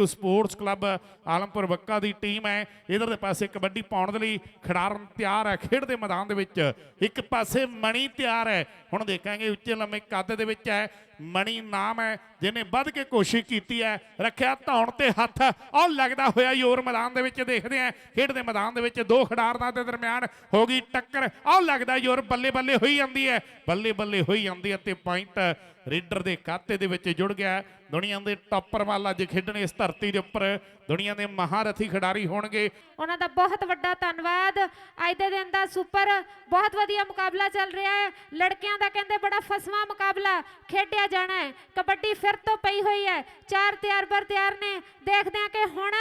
ਗੁ sports club Alampur Bakka ਦੀ team ਹੈ। ਇਧਰ ਦੇ ਪਾਸੇ ਕਬੱਡੀ ਪਾਉਣ ਦੇ ਲਈ ਖਿਡਾਰਨ ਤਿਆਰ ਹੈ। ਖੇਡ ਦੇ ਮੈਦਾਨ ਦੇ ਵਿੱਚ ਇੱਕ ਪਾਸੇ ਮਣੀ ਤਿਆਰ ਹੈ। ਹੁਣ ਦੇਖਾਂਗੇ ਉੱਚੇ ਲੰਮੇ ਕੱਦ ਦੇ ਵਿੱਚ ਹੈ। ਮਣੀ ਨਾਮ ਹੈ, ਜਿਹਨੇ ਵੱਧ ਕੇ ਕੋਸ਼ਿਸ਼ ਕੀਤੀ ਹੈ, ਰੱਖਿਆ ਧੌਣ ਤੇ ਹੱਥ ਉਹ ਲੱਗਦਾ ਹੋਇਆ ਯੋਰ ਮੈਦਾਨ ਦੇ ਵਿੱਚ ਦੇਖਦੇ ਆ ਖੇਡ ਦੇ ਮੈਦਾਨ ਦੇ ਵਿੱਚ ਦੋ ਖਿਡਾਰਨਾਂ ਦੇ ਦਰਮਿਆਨ ਹੋ ਗਈ ਟੱਕਰ ਉਹ ਲੱਗਦਾ ਯੋਰ ਬੱਲੇ ਬੱਲੇ ਹੋਈ ਜਾਂਦੀ ਹੈ ਬੱਲੇ ਬੱਲੇ ਹੋਈ ਜਾਂਦੀ ਹੈ ਤੇ ਪੁਆਇੰਟ ਰੀਡਰ ਦੇ ਖਾਤੇ ਦੇ ਵਿੱਚ ਜੁੜ ਗਿਆ ਹੈ। ਦੁਨੀਆ ਦੇ ਟੌਪਰ ਵਾਲ ਅੱਜ ਖੇਡਣੇ ਇਸ ਧਰਤੀ ਦੇ ਉੱਪਰ, ਦੁਨੀਆ ਦੇ ਮਹਾਰਥੀ ਖਿਡਾਰੀ ਹੋਣਗੇ ਉਹਨਾਂ ਦਾ ਬਹੁਤ ਵੱਡਾ ਧੰਨਵਾਦ ਅੱਜ ਦੇ ਦਿਨ ਦਾ ਸੁਪਰ ਬਹੁਤ ਵਧੀਆ ਮੁਕਾਬਲਾ ਚੱਲ ਰਿਹਾ ਹੈ। ਲੜਕਿਆਂ ਦਾ ਕਹਿੰਦੇ ਬੜਾ ਫਸਵਾ ਮੁਕਾਬਲਾ, ਖੇਡਿਆ ਜਾਣਾ ਹੈ। ਕਬੱਡੀ ਫਿਰ ਤੋਂ ਪਈ ਹੋਈ ਹੈ। ਚਾਰ ਤਿਆਰ ਬਰ ਤਿਆਰ ਨੇ। ਦੇਖਦੇ ਆ ਕਿ ਹੁਣ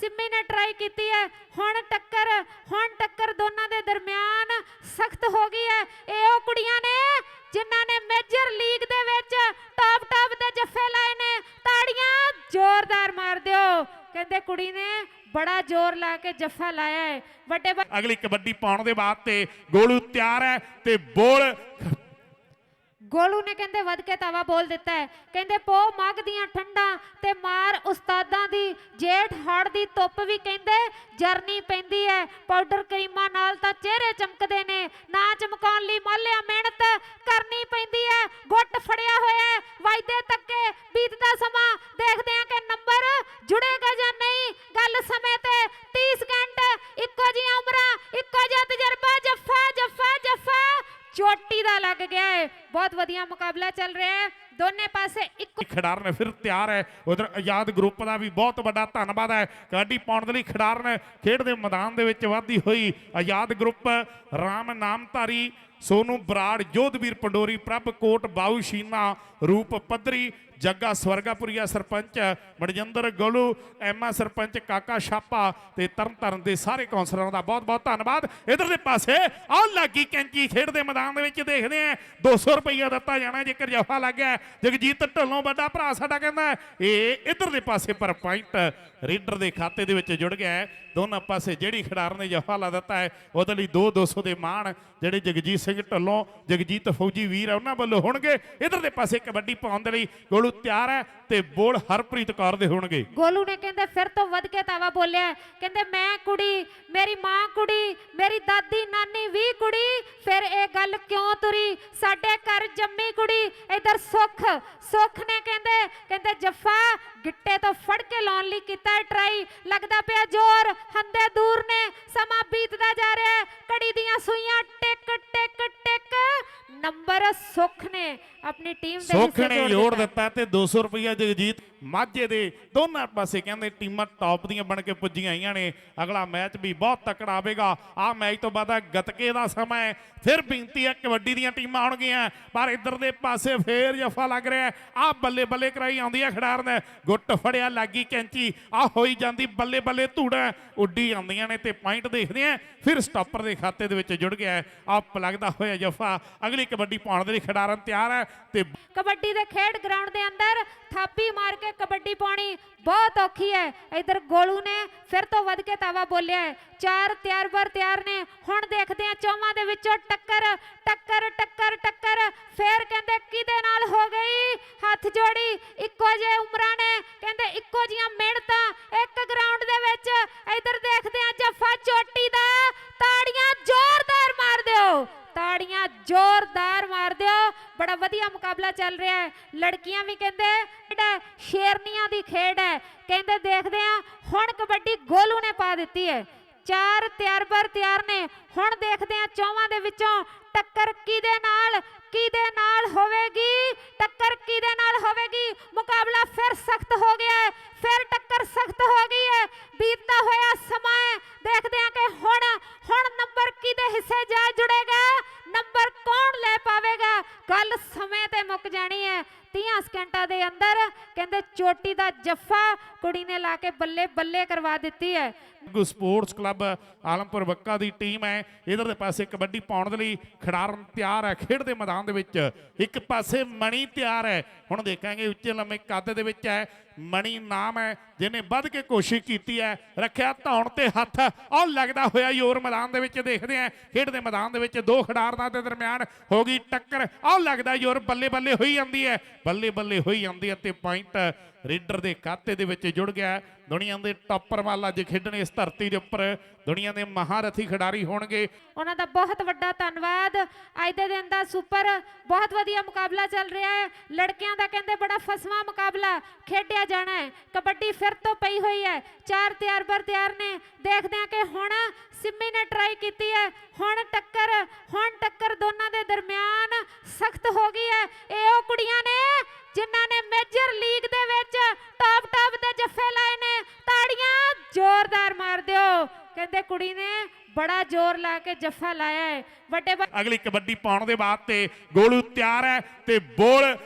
ਸਿੰਮੀ ਨੇ ਟਰਾਈ ਕੀਤੀ ਹੈ। ਹੁਣ ਟੱਕਰ ਹੁਣ ਟੱਕਰ ਦੋਨਾਂ ਦੇ ਦਰਮਿਆਨ ਸਖਤ ਹੋ ਗਈ ਹੈ। ਇਹ ਉਹ ਕੁੜੀਆਂ ਨੇ ਜਿਨ੍ਹਾਂ ਨੇ ਮੇਜਰ ਲੀਗ ਦੇ ਵਿੱਚ ਟਾਪ ਟਾਪ ਦੇ ਜੱਫੇ ਲਾਏ ਨੇ। ਤਾੜੀਆਂ ਜ਼ੋਰਦਾਰ ਮਾਰ ਦਿਓ। ਕਹਿੰਦੇ ਕੁੜੀ ਨੇ ਬੜਾ ਜ਼ੋਰ ਲਾ ਕੇ ਜੱਫਾ ਲਾਇਆ ਹੈ। ਵੱਡੇ ਅਗਲੀ ਕਬੱਡੀ ਪਾਉਣ ਦੇ ਬਾਅਦ ਤੇ ਗੋਲੂ ਤਿਆਰ ਹੈ ਤੇ ਬੋਲ ਗੋਲੂ ਨੇ ਕਹਿੰਦੇ, ਵੱਧ ਕੇ ਤਵਾ ਬੋਲ ਦਿੱਤਾ ਹੈ। ਕਹਿੰਦੇ, ਪੋ ਮੱਗ ਦੀਆਂ ਠੰਡਾਂ ਤੇ ਮਾਰ ਉਸਤਾਦਾਂ ਦੀ ਜੇਠ ਹੜ ਦੀ ਧੁੱਪ ਵੀ ਕਹਿੰਦੇ, ਜਰਨੀ ਪੈਂਦੀ ਹੈ। ਪਾਊਡਰ ਕਰੀਮਾਂ ਨਾਲ ਤਾਂ ਚਿਹਰੇ ਚਮਕਦੇ ਨੇ। ਨਾ ਚਮਕਾਉਣ ਲਈ ਮਾਲਿਆ ਮਿਹਨਤ ਕਰਨੀ ਪੈਂਦੀ ਹੈ। ਗੁੱਟ ਫੜਿਆ ਹੋਇਆ ਹੈ। ਵਾਇਦੇ ਤੱਕੇ ਬੀਤਦਾ ਸਮਾਂ। ਦੇਖਦੇ ਆ ਕਿ ਨੰਬਰ ਜੁੜੇਗਾ ਜਾਂ ਨਹੀਂ। ਗੱਲ ਸਮੇਂ ਤੇ 30 ਸਕਿੰਟ, ਇੱਕੋ ਜਿਹੀਆਂ ਉਮਰਾਂ ਚੋਟੀ ਦਾ ਲੱਗ ਗਿਆ ਹੈ ਬਹੁਤ ਵਧੀਆ ਮੁਕਾਬਲਾ ਚੱਲ ਰਿਹਾ ਹੈ ਦੋਨੇ ਪਾਸੇ ਇੱਕੋ ਖਿਡਾਰਨ ਫਿਰ ਤਿਆਰ ਹੈ। ਉਧਰ ਆਜ਼ਾਦ ਗਰੁੱਪ ਦਾ ਵੀ ਬਹੁਤ ਵੱਡਾ ਧੰਨਵਾਦ ਹੈ। ਕਬੱਡੀ ਪਾਉਣ ਦੇ ਲਈ ਖਿਡਾਰਨ ਖੇਡ ਦੇ ਮੈਦਾਨ ਦੇ ਵਿੱਚ ਵਾਧੀ ਹੋਈ। ਆਜ਼ਾਦ ਗਰੁੱਪ, ਰਾਮ ਨਾਮਧਾਰੀ, ਸੋਨੂ ਬਰਾੜ, ਜੋਧਵੀਰ ਪੰਡੋਰੀ ਪ੍ਰਭ ਕੋਟ ਬਾਉ ਸ਼ੀਨਾ, ਰੂਪ ਪੱਧਰੀ ਜੱਗਾ ਸਵਰਗਾਪੁਰੀਆ ਸਰਪੰਚ ਮਨਜਿੰਦਰ ਗੋਲੂ ਐਮਾ ਸਰਪੰਚ ਕਾਕਾ ਛਾਪਾ ਤੇ ਤਰਨਤਾਰਨ ਦੇ ਸਾਰੇ ਕੌਂਸਲਰਾਂ ਦਾ ਬਹੁਤ ਬਹੁਤ ਧੰਨਵਾਦ। ਇਧਰ ਦੇ ਪਾਸੇ ਆਹ ਲੱਗੀ ਕੈਂਚੀ ਖੇਡ ਦੇ ਮੈਦਾਨ ਦੇ ਵਿੱਚ ਦੇਖਦੇ ਆ 200 ਰੁਪਈਆ ਦਿੱਤਾ ਜਾਣਾ, ਜੇਕਰ ਜਫਾ ਲੱਗ ਗਿਆ, ਜਗਜੀਤ ਢੱਲੋਂ ਵੱਡਾ ਭਰਾ ਸਾਡਾ ਕਹਿੰਦਾ ਇਹ ਇਧਰ ਦੇ ਪਾਸੇ ਪਰ ਪੁਆਇੰਟ ਰੀਡਰ ਦੇ ਖਾਤੇ ਦੇ ਵਿੱਚ ਜੁੜ ਗਿਆ ਹੈ। ਦੋਨਾਂ ਪਾਸੇ ਜਿਹੜੀ ਖਿਡਾਰਨ ਨੇ ਜਫਾ ਲਾ ਦਿੱਤਾ ਹੈ, ਉਹਦੇ ਲਈ 2 200 ਦੇ ਮਾਣ ਜਿਹੜੇ ਜਗਜੀਤ ਸਿੰਘ ਢੱਲੋਂ, ਜਗਜੀਤ ਫੌਜੀ ਵੀਰ ਆ, ਉਹਨਾਂ ਵੱਲੋਂ ਹੋਣਗੇ। ਇਧਰ ਦੇ ਪਾਸੇ ਕਬੱਡੀ ਪਾਉਣ ਦੇ ਲਈ ਗੋਲੂ ਤਿਆਰ ਹੈ ਤੇ ਬੋਲ ਹਰਪ੍ਰੀਤ ਕੌਰ ਦੇ ਹੋਣਗੇ। ਗੋਲੂ ਨੇ ਕਹਿੰਦੇ, ਫਿਰ ਤੋਂ ਵੱਧ ਕੇ ਤਾਵਾ ਬੋਲਿਆ ਕਹਿੰਦੇ, ਮੈਂ ਕੁੜੀ, ਮੇਰੀ ਮਾਂ ਕੁੜੀ, ਮੇਰੀ ਦਾਦੀ, ਨਾਨੀ ਵੀ ਕੁੜੀ, ਫਿਰ ਇਹ ਗੱਲ ਕਿਉਂ ਤੁਰੀ? ਸਾਡੇ ਘਰ ਜੰਮੀ ਕੁੜੀ, ਇਧਰ ਸੁੱਖ ਸੁੱਖ ਨੇ ਕਹਿੰਦੇ ਕਹਿੰਦੇ, ਜੱਫਾ ਗਿੱਟੇ ਤੋਂ ਫੜ ਕੇ ਲਾਉਣ ਲਈ ਕੀਤਾ ਟਰਾਈ ਲੱਗਦਾ ਪਿਆ ਜ਼ੋਰ ਹੰਦੇ ਦੂਰ ਨੇ ਸਮਾਂ ਬੀਤਦਾ ਜਾ ਰਿਹਾ ਹੈ। ਕੜੀ ਦੀਆਂ ਸੂਈਆਂ ਟਿਕ ਟਿਕ ਟਿਕ। ਨੰਬਰ ਸੁੱਖ ਨੇ ਆਪਣੀ ਟੀਮ ਦੇ ਸੁੱਖ ਨੇ ਜੋੜ ਦਿੱਤਾ। ਤੇ 200 ਰੁਪਈਆ ਜਗਜੀਤ ਮਾਝੇ ਦੇ ਦੋਨਾਂ ਪਾਸੇ ਕਹਿੰਦੇ ਟੀਮਾਂ ਟੌਪ ਦੀਆਂ ਬਣ ਕੇ ਪੁੱਜੀਆਂ ਆਈਆਂ ਨੇ। ਅਗਲਾ ਮੈਚ ਵੀ ਬਹੁਤ ਤਕੜਾ ਆਵੇਗਾ। ਆਹ ਮੈਚ ਤੋਂ ਬਾਅਦ ਗਤਕੇ ਦਾ ਸਮਾਂ ਹੈ। ਫਿਰ ਬੇਨਤੀ ਹੈ ਕਬੱਡੀ ਦੀਆਂ ਟੀਮਾਂ ਆਉਣਗੀਆਂ। ਪਰ ਇੱਧਰ ਦੇ ਪਾਸੇ ਫੇਰ ਜਫਾ ਲੱਗ ਰਿਹਾ ਆਹ ਬੱਲੇ ਬੱਲੇ ਕਰਾਈ ਆਉਂਦੀ ਹੈ ਖਿਡਾਰਨ। ਗੁੱਟ ਫੜਿਆ ਲੱਗੀ ਕੈਂਚੀ। ਆਹ ਹੋਈ ਜਾਂਦੀ ਬੱਲੇ ਬੱਲੇ ਧੂੜਾ। ਉੱਡੀ ਆਉਂਦੀਆਂ ਨੇ ਤੇ ਪੁਆਇੰਟ ਦੇਖਦੇ ਆ। ਫਿਰ ਸਟਾਪਰ ਦੇ ਖਾਤੇ ਦੇ ਵਿੱਚ ਜੁੜ ਗਿਆ ਆਪ ਲੱਗਦਾ ਹੋਇਆ ਜਫਾ। ਅਗਲੀ ਕਬੱਡੀ ਪਾਉਣ ਦੇ ਲਈ ਖਿਡਾਰਨ ਤਿਆਰ ਹੈ ਤੇ ਕਬੱਡੀ ਦੇ ਖੇਡ ਗਰਾਊਂਡ ਦੇ ਅੰਦਰ ਥਾਪੀ ਮਾਰ ਕੇ ਕਬੱਡੀ ਪਾਉਣੀ ਬਹੁਤ ਔਖੀ ਹੈ। ਇਧਰ ਗੋਲੂ ਨੇ ਫਿਰ ਤੋਂ ਵੱਧ ਕੇ ਤਾਵਾ ਬੋਲਿਆ ਹੈ। ਚਾਰ ਤਿਆਰ ਬਰ ਤਿਆਰ ਨੇ। ਹੁਣ ਦੇਖਦੇ ਆ ਚੌਵਾਂ ਦੇ ਵਿੱਚੋਂ ਟੱਕਰ ਟੱਕਰ ਟੱਕਰ ਟੱਕਰ। ਫੇਰ ਕਹਿੰਦੇ ਕਿਹਦੇ ਨਾਲ ਹੋ ਗਈ? ਹੱਥ ਜੋੜੀ, ਇੱਕੋ ਜਿਹੇ ਉਮਰਾਂ ਨੇ। ਕਹਿੰਦੇ ਇੱਕੋ ਜੀਆਂ ਮਿਹਨਤਾਂ, ਇੱਕ ਗਰਾਊਂਡ ਦੇ ਵਿੱਚ। ਇਧਰ ਦੇਖਦੇ ਆ ਜੱਫਾ ਚੋਟੀ ਦਾ। ਤਾੜੀਆਂ ਜ਼ੋਰਦਾਰ ਮਾਰ ਦਿਓ। ਤਾੜੀਆਂ ਜ਼ੋਰਦਾਰ ਮਾਰ ਦਿਓ। ਬੜਾ ਵਧੀਆ ਮੁਕਾਬਲਾ ਚੱਲ ਰਿਹਾ ਹੈ। ਲੜਕੀਆਂ ਵੀ ਕਹਿੰਦੇ ਸ਼ੇਰਨੀਆਂ ਦੀ ਖੇਡ ਹੈ। ਕਹਿੰਦੇ ਦੇਖਦੇ ਆ ਹੁਣ ਕਬੱਡੀ ਗੋਲੂ ਨੇ ਪਾ ਦਿੱਤੀ ਹੈ। ਚਾਰ ਤਿਆਰਬਰ ਤਿਆਰ ਨੇ। ਹੁਣ ਦੇਖਦੇ ਆ ਚੌਵਾਂ ਦੇ ਵਿੱਚੋਂ ਟੱਕਰ ਕਿਹਦੇ ਨਾਲ ਕਿਹਦੇ ਨਾਲ ਹੋਵੇਗੀ? ਟੱਕਰ ਕਿਹਦੇ ਨਾਲ ਹੋਵੇਗੀ? ਮੁਕਾਬਲਾ ਫਿਰ ਸਖਤ ਹੋ ਗਿਆ ਹੈ, ਫਿਰ ਟੱਕਰ ਸਖਤ ਹੋ ਗਈ ਹੈ। ਬੀਤਦਾ ਹੋਇਆ ਸਮਾਂ ਦੇਖਦੇ ਆ ਕਿ ਹੁਣ ਹੁਣ ਨੰਬਰ ਕਿਹਦੇ ਹਿੱਸੇ ਜਾ ਜੁੜੇਗਾ? ਨੰਬਰ ਕੌਣ ਲੈ ਪਾਵੇਗਾ? ਗੱਲ ਸਮੇਂ ਤੇ ਮੁੱਕ ਜਾਣੀ ਹੈ। 30 ਸਕਿੰਟਾਂ ਦੇ ਅੰਦਰ ਕਹਿੰਦੇ ਚੋਟੀ ਦਾ ਜੱਫਾ ਕੁੜੀ ਨੇ ਲਾ ਕੇ ਬੱਲੇ ਬੱਲੇ ਕਰਵਾ ਦਿੱਤੀ ਹੈ। ਗੁ ਸਪੋਰਟਸ ਕਲੱਬ ਆਲਮਪੁਰ ਬੱਕਾ ਦੀ ਟੀਮ ਹੈ। ਇਧਰ ਦੇ ਪਾਸੇ ਕਬੱਡੀ ਪਾਉਣ ਦੇ ਲਈ ਖਿਡਾਰਨ ਤਿਆਰ ਹੈ। ਖੇਡ ਦੇ ਮੈਦਾਨ ਦੇ ਵਿੱਚ ਇੱਕ ਪਾਸੇ ਮਣੀ ਤਿਆਰ ਹੈ। ਹੁਣ ਦੇਖਾਂਗੇ ਉੱਚੇ ਲੰਮੇ ਕੱਦ ਦੇ ਵਿੱਚ ਹੈ। ਮਣੀ ਨਾਮ ਹੈ, ਜਿਹਨੇ ਵੱਧ ਕੇ ਕੋਸ਼ਿਸ਼ ਕੀਤੀ ਹੈ। ਰੱਖਿਆ ਧੌਣ ਤੇ ਹੱਥ। ਉਹ ਲੱਗਦਾ ਹੋਇਆ ਯੋਰ ਮੈਦਾਨ ਦੇ ਵਿੱਚ ਦੇਖਦੇ ਆ ਖੇਡ ਦੇ ਮੈਦਾਨ ਦੇ ਵਿੱਚ ਦੋ ਖਿਡਾਰਨਾਂ ਦੇ ਦਰਮਿਆਨ ਹੋ ਗਈ ਟੱਕਰ। ਉਹ ਲੱਗਦਾ ਯੋਰ ਬੱਲੇ ਬੱਲੇ ਹੋਈ ਜਾਂਦੀ ਹੈ। ਬੱਲੇ ਬੱਲੇ ਹੋਈ ਜਾਂਦੀ ਹੈ ਤੇ ਪੁਆਇੰਟ ਰੀਡਰ ਦੇ ਖਾਤੇ ਦੇ ਵਿੱਚ ਜੁੜ ਗਿਆ ਦੁਨੀਆ ਦੇ ਟੌਪਰ ਵਾਲ ਅੱਜ ਖੇਡਣ ਇਸ ਧਰਤੀ ਦੇ ਉੱਪਰ। ਦੁਨੀਆ ਦੇ ਮਹਾਰਥੀ ਖਿਡਾਰੀ ਹੋਣਗੇ। ਉਹਨਾਂ ਦਾ ਬਹੁਤ ਵੱਡਾ ਧੰਨਵਾਦ। ਅੱਜ ਦੇ ਦਿਨ ਦਾ ਸੁਪਰ ਬਹੁਤ ਵਧੀਆ ਮੁਕਾਬਲਾ ਚੱਲ ਰਿਹਾ ਹੈ। ਲੜਕਿਆਂ ਦਾ ਕਹਿੰਦੇ ਬੜਾ ਫਸਵਾ ਮੁਕਾਬਲਾ ਖੇਡਿਆ ਜਾਣਾ ਹੈ। ਕਬੱਡੀ ਫਿਰ ਤੋਂ ਪਈ ਹੋਈ ਹੈ। ਚਾਰ ਤਿਆਰ ਬਰ ਤਿਆਰ ਨੇ। ਦੇਖਦੇ ਹਾਂ ਕਿ ਹੁਣ ਸਿੰਮੀ ਨੇ ਟਰਾਈ ਕੀਤੀ ਹੈ। ਹੁਣ ਟੱਕਰ ਹੁਣ ਟੱਕਰ ਦੋਨਾਂ ਦੇ ਦਰਮਿਆਨ ਸਖਤ ਹੋ ਗਈ ਹੈ। ਇਹ ਉਹ ਕੁੜੀਆਂ ਨੇ ਜਿਨ੍ਹਾਂ ਨੇ ਮੇਜਰ ਲੀਗ ਦੇ ਵਿੱਚ ਟਾਪ ਟਾਪ ਦੇ ਜੱਫੇ ਲਾਏ ਨੇ, ਤਾੜੀਆਂ ਜ਼ੋਰਦਾਰ ਮਾਰ ਦਿਓ। ਕਹਿੰਦੇ ਕੁੜੀ ਨੇ ਬੜਾ ਜ਼ੋਰ ਲਾ ਕੇ ਜੱਫਾ ਲਾਇਆ ਹੈ। ਵੱਡੇ ਅਗਲੀ ਕਬੱਡੀ ਪਾਉਣ ਦੇ ਬਾਅਦ ਤੇ ਗੋਲੂ ਤਿਆਰ ਹੈ ਤੇ ਬੋਲ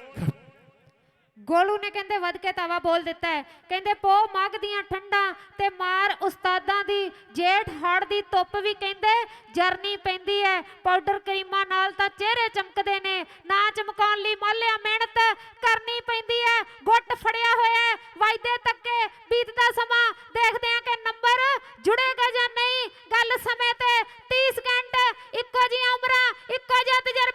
ਗੋਲੂ ਨੇ ਕਹਿੰਦੇ, ਵੱਧ ਕੇ ਤਵਾ ਬੋਲ ਦਿੱਤਾ ਹੈ। ਕਹਿੰਦੇ, ਪੋ ਮੱਗ ਦੀਆਂ ਠੰਡਾਂ ਤੇ ਮਾਰ ਉਸਤਾਦਾਂ ਦੀ ਜੇਠ ਹੜ ਦੀ ਧੁੱਪ ਵੀ ਕਹਿੰਦੇ, ਜਰਨੀ ਪੈਂਦੀ ਹੈ। ਪਾਊਡਰ ਕਰੀਮਾਂ ਨਾਲ ਤਾਂ ਚਿਹਰੇ ਚਮਕਦੇ ਨੇ। ਨਾ ਚਮਕਾਉਣ ਲਈ ਮਾਲਿਆ ਮਿਹਨਤ ਕਰਨੀ ਪੈਂਦੀ ਹੈ। ਗੁੱਟ ਫੜਿਆ ਹੋਇਆ ਹੈ। ਵਾਇਦੇ ਤੱਕੇ ਬੀਤਦਾ ਸਮਾਂ। ਦੇਖਦੇ ਆ ਕਿ ਨੰਬਰ ਜੁੜੇਗਾ ਜਾਂ ਨਹੀਂ। ਗੱਲ ਸਮੇਂ ਤੇ 30 ਸਕਿੰਟ। ਇੱਕੋ ਜਿਹੀਆਂ ਉਮਰਾਂ, ਇੱਕੋ ਜਿਹਾ ਤਜਰਬਾ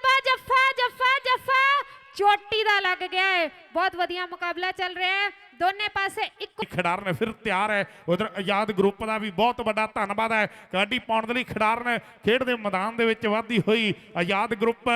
ਚੋਟੀ ਦਾ ਲੱਗ ਗਿਆ ਹੈ ਬਹੁਤ ਵਧੀਆ ਮੁਕਾਬਲਾ ਚੱਲ ਰਿਹਾ ਹੈ ਦੋਨੇ ਪਾਸੇ ਇੱਕੋ ਖਿਡਾਰਨ ਫਿਰ ਤਿਆਰ ਹੈ। ਉਧਰ ਆਜ਼ਾਦ ਗਰੁੱਪ ਦਾ ਵੀ ਬਹੁਤ ਵੱਡਾ ਧੰਨਵਾਦ ਹੈ। ਕਬੱਡੀ ਪਾਉਣ ਦੇ ਲਈ ਖਿਡਾਰ ਨੇ ਖੇਡ ਦੇ ਮੈਦਾਨ ਦੇ ਵਿੱਚ ਵਾਧੀ ਹੋਈ। ਆਜ਼ਾਦ ਗਰੁੱਪ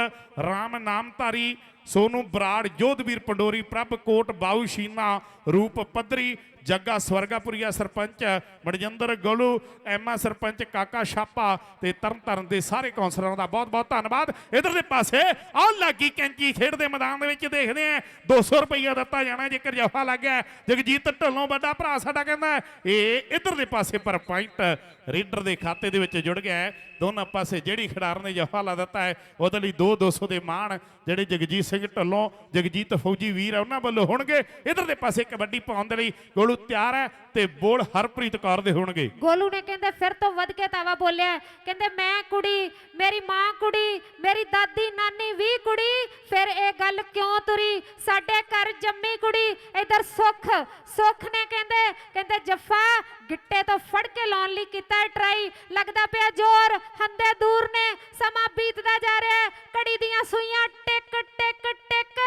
ਰਾਮ ਨਾਮਧਾਰੀ ਸੋਨੂੰ ਬਰਾੜ, ਜੋਧਵੀਰ ਪੰਡੋਰੀ ਪ੍ਰਭ ਕੋਟ ਬਾਉ ਸ਼ੀਨਾ ਰੂਪ ਪੱਧਰੀ, ਜੱਗਾ ਸਵਰਗਾਪੁਰੀਆ ਸਰਪੰਚ, ਮਨਜਿੰਦਰ ਗੋਲੂ, ਐਮਾ ਸਰਪੰਚ, ਕਾਕਾ ਛਾਪਾ ਤੇ ਤਰਨਤਾਰਨ ਦੇ ਸਾਰੇ ਕੌਂਸਲਰਾਂ ਦਾ ਬਹੁਤ ਬਹੁਤ ਧੰਨਵਾਦ ਇਧਰਲੇ ਪਾਸੇ ਆਹ ਲੱਗੀ ਕੈਂਚੀ ਖੇਡ ਦੇ ਮੈਦਾਨ ਦੇ ਵਿੱਚ ਦੇਖਦੇ ਆ। 200 ਰੁਪਈਆ ਦਿੱਤਾ ਜਾਣਾ, ਜੇਕਰ ਜਫਾ ਲੱਗ ਗਿਆ। ਜਗਜੀਤ ਢੱਲੋਂ ਵੱਡਾ ਭਰਾ ਸਾਡਾ ਕਹਿੰਦਾ ਇਹ ਇਹ ਇਧਰਲੇ ਪਾਸੇ ਪਰ ਪੁਆਇੰਟ ਰੀਡਰ ਦੇ ਖਾਤੇ ਦੇ ਵਿੱਚ ਜੁੜ ਗਿਆ ਹੈ। ਦੋਨਾਂ ਪਾਸੇ ਜਿਹੜੀ ਖਿਡਾਰਨ ਨੇ ਜਫਾ ਦਿੱਤਾ ਹੈ, ਉਹਦੇ ਲਈ 2 200 ਦੇ ਮਾਣ, ਜਿਹੜੇ ਜਗਜੀਤ ਸਿੰਘ ਢੱਲੋਂ, ਜਗਜੀਤ ਫੌਜੀ ਵੀਰ ਆ, ਉਹਨਾਂ ਵੱਲੋਂ ਹੋਣਗੇ। ਇਧਰਲੇ ਪਾਸੇ ਕਬੱਡੀ ਪਾਉਣ ਦੇ ਲਈ ਗੋਲੂ ਤਿਆਰ ਹੈ ਤੇ ਬੋਲ ਹਰਪ੍ਰੀਤ ਕੌਰ ਦੇ ਹੋਣਗੇ। ਗੋਲੂ ਨੇ ਕਹਿੰਦੇ, ਫਿਰ ਤੋਂ ਵੱਧ ਕੇ ਤਾਵਾ ਬੋਲਿਆ ਕਹਿੰਦੇ, ਮੈਂ ਕੁੜੀ, ਮੇਰੀ ਮਾਂ ਕੁੜੀ, ਮੇਰੀ ਦਾਦੀ, ਨਾਨੀ ਵੀ ਕੁੜੀ, ਫਿਰ ਇਹ ਗੱਲ ਕਿਉਂ ਤੁਰੀ? ਸਾਡੇ ਘਰ ਜੰਮੀ ਕੁੜੀ, ਇਧਰ ਸੁੱਖ ਸੁੱਖ ਨੇ ਕਹਿੰਦੇ ਕਹਿੰਦੇ, ਜੱਫਾ ਗਿੱਟੇ ਤੋਂ ਫੜ ਕੇ ਲਾਉਣ ਲਈ ਕੀਤਾ ਟਰਾਈ ਲੱਗਦਾ ਪਿਆ ਜ਼ੋਰ ਹੰਦੇ ਦੂਰ ਨੇ ਸਮਾਂ ਬੀਤਦਾ ਜਾ ਰਿਹਾ ਹੈ ਕੜੀ ਦੀਆਂ ਸੂਈਆਂ ਟਿਕ ਟਿਕ ਟਿਕ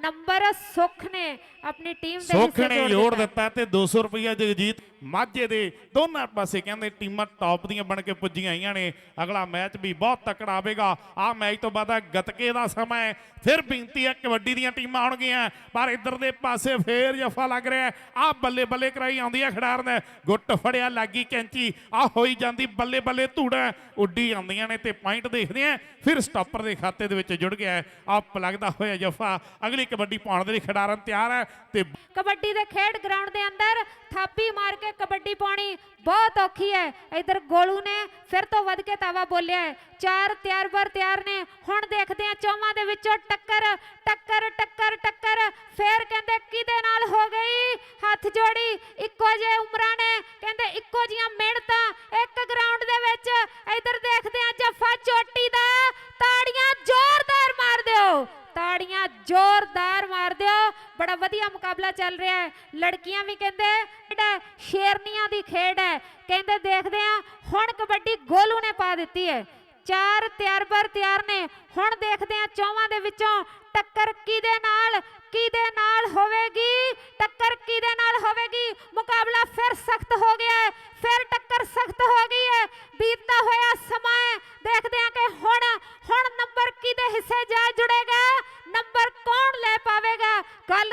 ਨੰਬਰ ਸੁੱਖ ਨੇ ਆਪਣੀ ਟੀਮ ਦੇ ਸੁੱਖ ਨੇ ਜੋੜ ਦਿੱਤਾ। ਤੇ 200 ਰੁਪਈਆ ਜਗਜੀਤ ਮਾਝੇ ਦੇ ਦੋਨਾਂ ਪਾਸੇ ਕਹਿੰਦੇ ਟੀਮਾਂ ਟੌਪ ਦੀਆਂ ਬਣ ਕੇ ਪੁੱਜੀਆਂ ਆਈਆਂ ਨੇ। ਅਗਲਾ ਮੈਚ ਵੀ ਬਹੁਤ ਤਕੜਾ ਆਵੇਗਾ। ਆ ਮੈਚ ਤੋਂ ਬਾਅਦ ਗਤਕੇ ਦਾ ਸਮਾਂ ਹੈ। ਫਿਰ ਬੇਨਤੀ ਹੈ ਕਬੱਡੀ ਦੀਆਂ ਟੀਮਾਂ ਆਉਣਗੀਆਂ। ਪਰ ਇੱਧਰ ਦੇ ਪਾਸੇ ਫੇਰ ਜਫਾ ਲੱਗ ਰਿਹਾ ਆ ਬੱਲੇ ਬੱਲੇ ਕਰਾਈ ਆਉਂਦੀ ਹੈ ਖਿਡਾਰਨ ਗੁੱਟ ਫੜਿਆ ਲੱਗੀ ਕੈਂਚੀ। ਆ ਹੋਈ ਜਾਂਦੀ ਬੱਲੇ ਬੱਲੇ ਧੂੜਾ। ਉੱਡੀ ਜਾਂਦੀਆਂ ਨੇ ਤੇ ਪੁਆਇੰਟ ਦੇਖਦੇ ਆ ਫਿਰ ਸਟਾਪਰ ਦੇ ਖਾਤੇ ਦੇ ਵਿੱਚ ਜੁੜ ਗਿਆ ਆ ਲੱਗਦਾ ਹੋਇਆ ਜਫਾ। ਅਗਲੀ ਕਬੱਡੀ ਪਾਉਣ ਦੇ ਲਈ ਖਿਡਾਰਨ ਤਿਆਰ ਹੈ ਤੇ ਕਬੱਡੀ ਦੇ ਖੇਡ ਗਰਾਊਂਡ ਦੇ ਅੰਦਰ ਥਾਪੀ ਮਾਰ ਕੇ ਕਬੱਡੀ ਪਾਉਣੀ ਬਹੁਤ ਔਖੀ ਹੈ। ਇਧਰ ਗੋਲੂ ਨੇ ਫਿਰ ਤੋਂ ਵੱਧ ਕੇ ਤਾਵਾ ਬੋਲਿਆ ਹੈ। ਚਾਰ ਤਿਆਰ ਬਰ ਤਿਆਰ ਨੇ। ਹੁਣ ਦੇਖਦੇ ਆ ਚੌਵਾਂ ਦੇ ਵਿੱਚੋਂ ਟੱਕਰ ਟੱਕਰ ਟੱਕਰ ਟੱਕਰ। ਫੇਰ ਕਹਿੰਦੇ ਕਿਹਦੇ ਨਾਲ ਹੋ ਗਈ? ਹੱਥ ਜੋੜੀ। ਇੱਕੋ ਜਿਹੇ ਉਮਰਾਂ ਨੇ। ਕਹਿੰਦੇ ਇੱਕੋ ਜੀਆਂ ਮਿਹਨਤਾਂ ਇੱਕ ਗਰਾਊਂਡ ਦੇ ਵਿੱਚ। ਇਧਰ ਦੇਖਦੇ ਆ ਜੱਫਾ ਚੋਟੀ ਦਾ। ਤਾੜੀਆਂ ਜ਼ੋਰਦਾਰ ਮਾਰ ਦਿਓ। ਤਾੜੀਆਂ ਜ਼ੋਰਦਾਰ ਮਾਰ ਦਿਓ। ਬੜਾ ਵਧੀਆ ਮੁਕਾਬਲਾ ਚੱਲ ਰਿਹਾ ਹੈ। ਲੜਕੀਆਂ ਵੀ ਕਹਿੰਦੇ ਖੇਡ ਸ਼ੇਰਨੀਆਂ ਦੀ ਖੇਡ ਹੈ। ਕਹਿੰਦੇ ਦੇਖਦੇ ਆ ਹੁਣ ਕਬੱਡੀ ਗੋਲੂ ਨੇ ਪਾ ਦਿੱਤੀ ਹੈ। ਚਾਰ ਤਿਆਰ ਬਰ ਤਿਆਰ ਨੇ। ਹੁਣ ਦੇਖਦੇ ਆ ਚੌਵਾਂ ਦੇ ਵਿੱਚੋਂ ਟੱਕਰ ਕਿਹਦੇ ਨਾਲ ਕਿਹਦੇ ਨਾਲ ਹੋਵੇਗੀ? ਟੱਕਰ ਕਿਹਦੇ ਨਾਲ ਹੋਵੇਗੀ? ਮੁਕਾਬਲਾ ਫਿਰ ਸਖਤ ਹੋ ਗਿਆ ਹੈ। ਫਿਰ ਟੱਕਰ ਸਖਤ ਹੋ ਗਈ ਹੈ। ਬੀਤਦਾ ਹੋਇਆ ਸਮਾਂ ਦੇਖਦੇ ਆ ਕਿ ਹੁਣ ਹੁਣ ਨੰਬਰ ਕਿਹਦੇ ਹਿੱਸੇ ਜਾ ਜੁੜੇਗਾ?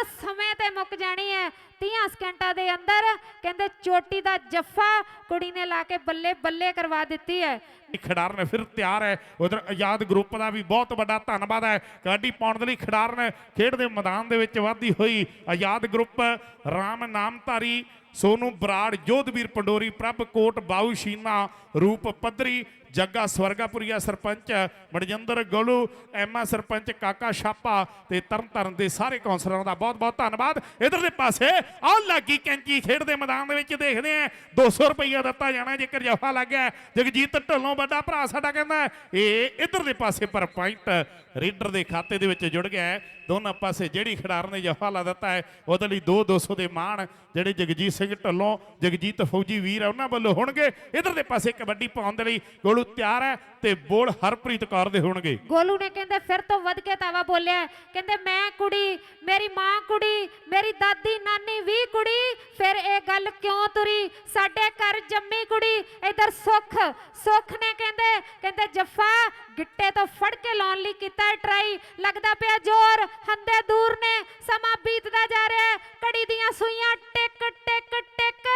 ਗੱਲ ਸਮੇਂ ਤੇ ਮੁੱਕ ਜਾਣੀ ਹੈ 30 ਸਕਿੰਟਾਂ ਦੇ ਅੰਦਰ ਕਹਿੰਦੇ, ਚੋਟੀ ਦਾ ਜੱਫਾ ਕੁੜੀ ਨੇ ਲਾ ਕੇ ਬੱਲੇ ਬੱਲੇ ਕਰਵਾ ਦਿੱਤੀ ਹੈ ਖਿਡਾਰਨ ਫਿਰ ਤਿਆਰ ਹੈ ਉਧਰ ਆਜ਼ਾਦ ਗਰੁੱਪ ਦਾ ਵੀ ਬਹੁਤ ਵੱਡਾ ਧੰਨਵਾਦ ਹੈ ਕਬੱਡੀ ਪਾਉਣ ਦੇ ਲਈ ਖਿਡਾਰਨ ਖੇਡ ਦੇ ਮੈਦਾਨ ਦੇ ਵਿੱਚ ਵਾਧੀ ਹੋਈ। ਆਜ਼ਾਦ ਗਰੁੱਪ, ਰਾਮ ਨਾਮਧਾਰੀ, ਸੋਨੂ ਬਰਾੜ, ਜੋਧਵੀਰ ਪੰਡੋਰੀ, ਪ੍ਰਭ ਕੋਟ ਬਾਉ ਸ਼ੀਨਾ, ਰੂਪ ਪੱਧਰੀ ਜੱਗਾ ਸਵਰਗਾਪੁਰੀਆ ਸਰਪੰਚ ਮਨਜਿੰਦਰ ਗੋਲੂ ਐਮਾ ਸਰਪੰਚ ਕਾਕਾ ਛਾਪਾ ਤੇ ਤਰਨਤਾਰਨ ਦੇ ਸਾਰੇ ਕੌਂਸਲਰਾਂ ਦਾ ਬਹੁਤ ਬਹੁਤ ਧੰਨਵਾਦ। ਇਧਰਲੇ ਪਾਸੇ ਆਹ ਲੱਗੀ ਕੈਂਚੀ ਖੇਡ ਦੇ ਮੈਦਾਨ ਦੇ ਵਿੱਚ ਦੇਖਦੇ ਆ 200 ਰੁਪਈਆ ਦਿੱਤਾ ਜਾਣਾ, ਜੇਕਰ ਜਫਾ ਲੱਗ ਗਿਆ, ਜਗਜੀਤ ਢੱਲੋਂ ਵੱਡਾ ਭਰਾ ਸਾਡਾ ਕਹਿੰਦਾ ਇਹ ਇਹ ਇਧਰਲੇ ਪਾਸੇ ਪਰ ਪੁਆਇੰਟ ਰੀਡਰ ਦੇ ਖਾਤੇ ਦੇ ਵਿੱਚ ਜੁੜ ਗਿਆ ਹੈ। ਦੋਨਾਂ ਪਾਸੇ ਜਿਹੜੀ ਖਿਡਾਰ ਨੇ ਜਫਾ ਲਾ ਦਿੱਤਾ ਹੈ, ਉਹਦੇ ਲਈ 2 200 ਦੇ ਮਾਣ ਜਿਹੜੇ ਜਗਜੀਤ ਸਿੰਘ ਢੱਲੋਂ, ਜਗਜੀਤ ਫੌਜੀ ਵੀਰ ਆ, ਉਹਨਾਂ ਵੱਲੋਂ ਹੋਣਗੇ। ਇਧਰਲੇ ਪਾਸੇ ਕਬੱਡੀ ਪਾਉਣ ਦੇ ਲਈ ਗੋਲੂ ਗੋਲੂ ਤਿਆਰ ਹੈ ਤੇ ਬੋਲ ਹਰਪ੍ਰੀਤ ਕੌਰ ਦੇ ਹੋਣਗੇ। ਗੋਲੂ ਨੇ ਕਹਿੰਦੇ, ਫਿਰ ਤੋਂ ਵੱਧ ਕੇ ਤਾਵਾ ਬੋਲਿਆ ਕਹਿੰਦੇ, ਮੈਂ ਕੁੜੀ, ਮੇਰੀ ਮਾਂ ਕੁੜੀ, ਮੇਰੀ ਦਾਦੀ, ਨਾਨੀ ਵੀ ਕੁੜੀ, ਫਿਰ ਇਹ ਗੱਲ ਕਿਉਂ ਤੁਰੀ? ਸਾਡੇ ਘਰ ਜੰਮੀ ਕੁੜੀ, ਇਧਰ ਸੁੱਖ। ਸੁੱਖ ਨੇ ਕਹਿੰਦੇ ਕਹਿੰਦੇ, ਜੱਫਾ, ਗਿੱਟੇ ਤੋਂ ਫੜ ਕੇ ਲਾਉਣ ਲਈ ਕੀਤਾ ਟਰਾਈ ਲੱਗਦਾ ਪਿਆ ਜ਼ੋਰ, ਹੰਦੇ ਦੂਰ ਨੇ, ਸਮਾਂ ਬੀਤਦਾ ਜਾ ਰਿਹਾ ਹੈ। ਕੜੀ ਦੀਆਂ ਸੂਈਆਂ ਟਿਕ ਟਿਕ ਟਿਕ।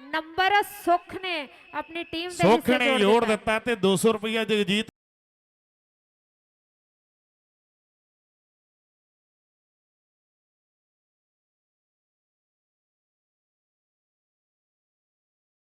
ਨੰਬਰ ਸੁੱਖ ਨੇ ਆਪਣੀ ਟੀਮ ਦੇ ਸੁੱਖ ਨੇ ਜੋੜ। ਦਿੱਤਾ ਤੇ 200 ਰੁਪਇਆ ਜਗਜੀਤ